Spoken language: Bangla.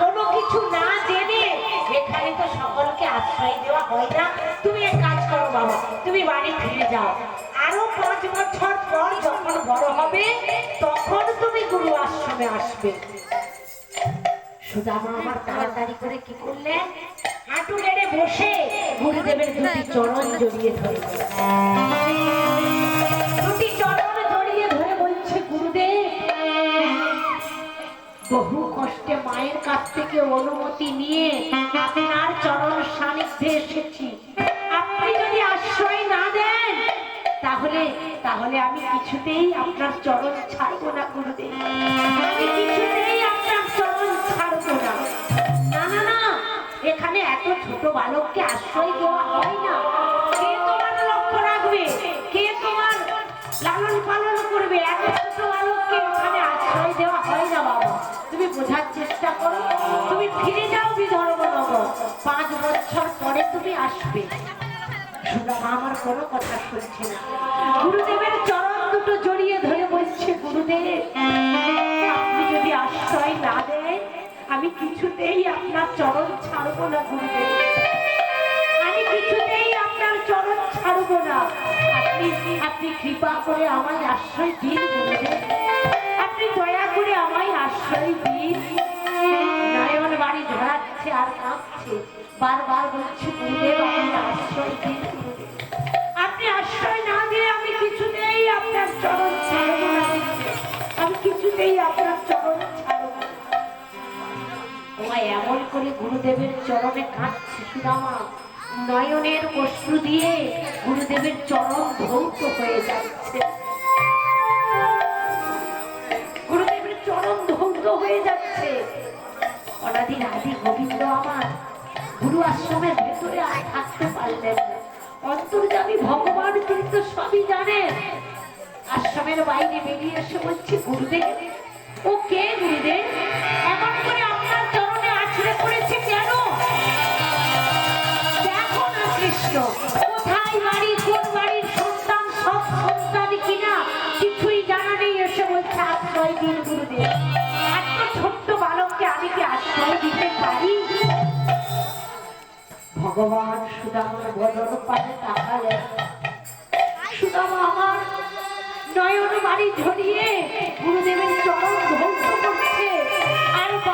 কোনো কিছু না জেনে এখানে তো সকলকে আশ্রয় দেওয়া হয় না। তুমি এক কাজ করো বাবা তুমি বাড়ি ফিরে যাও। আরও পাঁচ বছর পর যখন বড় হবে তখন তুমি গুরু আশ্রমে আসবে। সুদামা আমার তাড়াতাড়ি করে কি করলেন হাঁটু গেড়ে বসে গুরুদেবের দুটি চরণ জড়িয়ে ধরে দুটি চরণ জড়িয়ে ধরে বলছে গুরুদেব বহু কষ্টে মায়ের কাছ থেকে অনুমতি নিয়ে আপনার চরণ সান্নিধ্যে এসেছি। আপনি যদি আশ্রয় না দেন তাহলে তাহলে আমি কিছুতেই আপনার চরণ ছাড়বো না গুরুদেব। বালককে আশ্রয় দেওয়া হয় না। কে তোমার লক্ষ্য রাখবে? কে তোমার লালন পালন করবে? এত ছোট বালককে এখানে আশ্রয় দেওয়া হয় না, বাবা। তুমি বোঝার চেষ্টা করো। তুমি ফিরে যাও বিধর্মনগর। পাঁচ বছর পরে তুমি আসবে। আমার কোনো কথা শুনছে না। গুরুদেবের চরণ দুটো জড়িয়ে ধরে বলছে, গুরুদেব আমি কিছুতেই আপনার চরণ ছাড়বো না, গুরুদেব। আমি কিছুতেই আপনার চরণ ছাড়বো না। আপনি আপনি কৃপা করে আমায় আশ্রয় দিন, গুরুদেব। আপনি দয়া করে আমায় আশ্রয় দিন। গুরুদেবের চরণে কাঁদছে, সুদামা। নয়নের অশ্রু দিয়ে গুরুদেবের চরণ ধৌত হয়ে যাচ্ছে। গুরুদেবের চরণ ধৌত হয়ে যাচ্ছে। অনাদিন আদি গোবিন্দ আমার গুরু আশ্রমের ভেতরে আর থাকতে পারলেন না। অন্তর্যামী ভগবান তিনি তো সবই জানেন। আশ্রমের বাইরে বেরিয়ে এসে বলছে, গুরুদেব, ও কে গুরুদেব? এমন করে দিন গুরুদেব। এত ছোট্ট বালককে ভগবান সুদামার বদল পাশে তাকালেন সুদামা আমার নয়ন বাড়ি ঝরিয়ে